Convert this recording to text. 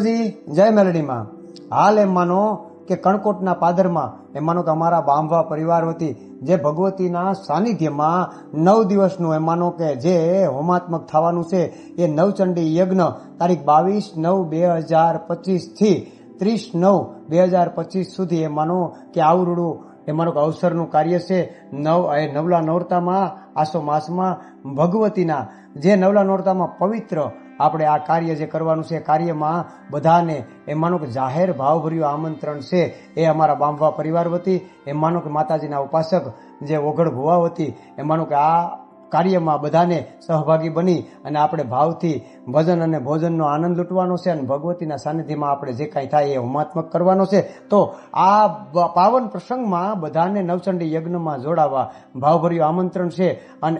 જય મેલડીમાં. હાલ એમ માનો કે કણકોટના પાદરમાં, એમ માનો કે અમારા બાંભા પરિવાર વતી જે ભગવતીના સાનિધ્યમાં નવ દિવસનું એમ માનો કે જે હોમાત્મક થવાનું છે, એ નવચંડી યજ્ઞ તારીખ બાવીસ નવ બે હજાર પચીસથી ત્રીસ નવ બે હજાર પચીસ સુધી એ માનો કે આવરૂડું એ કે અવસરનું કાર્ય છે. નવ, એ નવલા નોરતામાં, આસો માસમાં ભગવતીના જે નવલા નોરતામાં પવિત્ર આપણે આ કાર્ય જે કરવાનું છે કાર્યમાં બધાને એ માનો કે જાહેર ભાવભર્યું આમંત્રણ છે, એ અમારા બાંભવા પરિવાર વતી, એ માનો કે માતાજીના ઉપાસક જે ઓઘડ ભુવા વતી, એ માનો કે આ કાર્યમાં બધાને સહભાગી બની અને આપણે ભાવથી ભજન અને ભોજનનો આનંદ લૂંટવાનો છે અને ભગવતીના સાનિધ્યમાં આપણે જે કાંઈ થાય એ હોમાત્મક કરવાનો છે. તો આ પાવન પ્રસંગમાં બધાને નવચંડી યજ્ઞમાં જોડાવા ભાવભર્યું આમંત્રણ છે અને